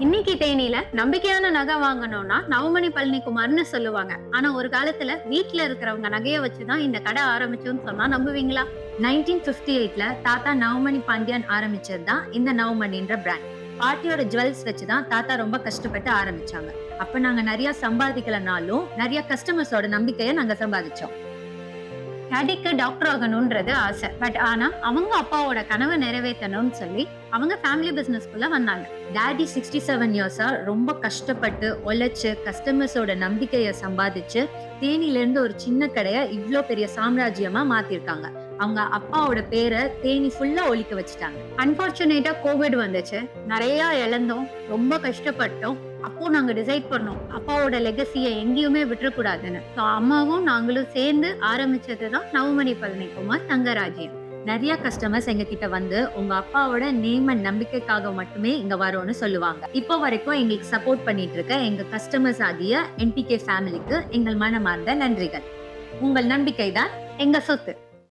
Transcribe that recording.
இன்னைக்கு தேனியில நம்பிக்கையான நகை வாங்கணும்னா நவமணி பழனிக்குமார்னு சொல்லுவாங்க. ஆனா ஒரு காலத்துல வீட்டுல இருக்கிறவங்க நகையை வச்சுதான் இந்த கடை ஆரம்பிச்சோம்னு சொன்னா நம்புவீங்களா? நைன்டீன் பிப்டி எயிட்ல தாத்தா நவமணி பாண்டியன் ஆரம்பிச்சது தான் இந்த நவமணின்ற பிராண்ட் பாட்டியோட ஜுவல்ஸ் வச்சுதான் தாத்தா ரொம்ப கஷ்டப்பட்டு ஆரம்பிச்சாங்க. அப்ப நாங்க நிறைய சம்பாதிக்கலனாலும் நிறைய கஸ்டமர்ஸோட நம்பிக்கையை நாங்க சம்பாதிச்சோம். டேடிக்கு டாக்டர் ஆகணும்ன்றது ஆசை. பட் ஆனா அவங்க அப்பாவோட கனவை நிறைவேற்றணும்னு சொல்லி அவங்க ஃபேமிலி பிசினஸ்க்குள்ள வந்தாங்க. டேடி சிக்ஸ்டி செவன் இயர்ஸா ரொம்ப கஷ்டப்பட்டு உழைச்சு கஸ்டமர்ஸோட நம்பிக்கையை சம்பாதிச்சு தேனியிலேருந்து ஒரு சின்ன கடையை இவ்வளோ பெரிய சாம்ராஜ்யமா மாத்திருக்காங்க. அவங்க அப்பாவோட பேரை தேனி ஃபுல்லா ஒழிக்க வச்சுட்டாங்க. அன்பார்ச்சுனேட்டா கோவிட் வந்துச்சு. நிறைய இழந்தோம். ரொம்ப கஷ்டப்பட்டோம். அப்போ நாங்க டிசைட் பண்ணோம். அப்பாவோட லெகசியை எங்கேயுமே விட்டுறக்கூடாதுன்னு. ஸோ அம்மாவும் நாங்களும் சேர்ந்து ஆரம்பிச்சது தான் நவமணி பழனிக்குமார் தங்கராஜ்யம். நிறைய கஸ்டமர்ஸ் எங்க கிட்ட வந்து உங்க அப்பாவோட நேம் அண்ட் நம்பிக்கைக்காக மட்டுமே இங்க வரோம்னு சொல்லுவாங்க. இப்போ வரைக்கும் எங்களுக்கு சப்போர்ட் பண்ணிட்டு இருக்க எங்க கஸ்டமர்ஸ் ஆகிய என்பிகே ஃபேமிலிக்கு எங்கள் மனமார்ந்த நன்றிகள். உங்கள் நம்பிக்கை தான் எங்க சொத்து.